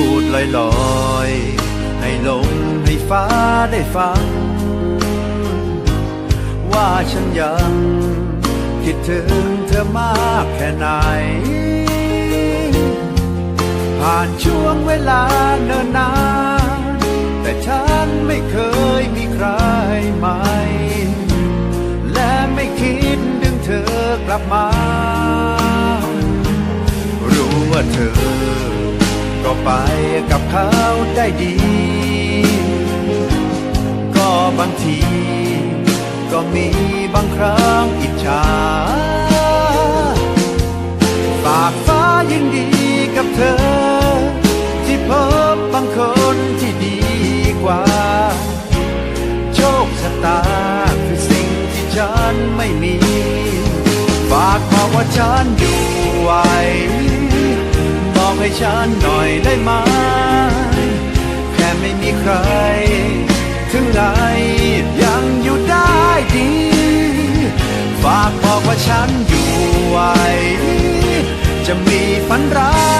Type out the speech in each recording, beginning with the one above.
พูดลอยลอยๆ ให้ลมให้ฟ้าได้ฟัง ว่าฉันยังคิดถึงเธอมากแค่ไหน ผ่านช่วงเวลาเนิ่นนาน แต่ฉันไม่เคยมีใครใหม่ และไม่คิดดึงเธอกลับมา ไปกับเขาได้ดี ก็บางที ก็มีบางครั้งอิจฉาฝากฟ้ายิ่งดีกับเธอ ที่พบบางคนที่ดีกว่า โชคชะตาคือสิ่งที่ฉันไม่มี ฝากบอกว่าฉันอยู่ไหว ให้ฉันหน่อยได้ไหม แค่ไม่มีใคร ถึงไรยังอยู่ได้ดี ฝากบอกว่าฉันอยู่ไหวจะมีฝันร้าย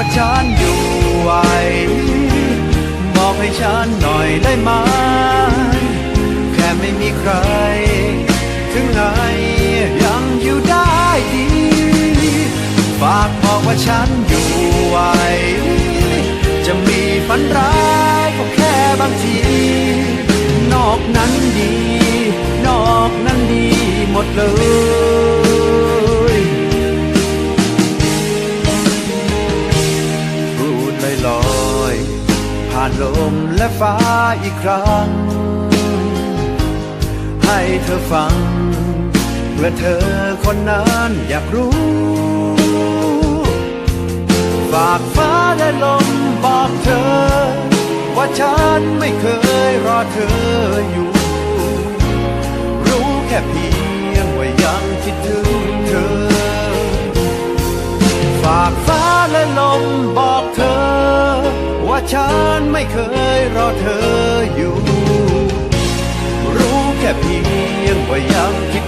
ว่าฉันอยู่ไหวบอกให้ฉันหน่อยได้ไหมแค่ไม่มีใคร ถึงไหนยังอยู่ได้ดีฝากบอกว่าฉันอยู่ไหวจะมีฝันร้ายก็แค่บางที นอกนั้นดี นอกนั้นดีหมดเลยานลมและฟ้าอีกครั้ง ให้เธอฟังเพื่อเธอคนนั้นอยากรู้ ฝากฟ้าและลมบอกเธอ ว่าฉันไม่เคยรอเธออยู่ รู้แค่เพียงว่ายังคิดถึงเธอ ฝากฟ้าและลมบอก ว่าฉันไม่เคยรอเธออยู่ รู้แค่เพียงว่ายังคิดถึง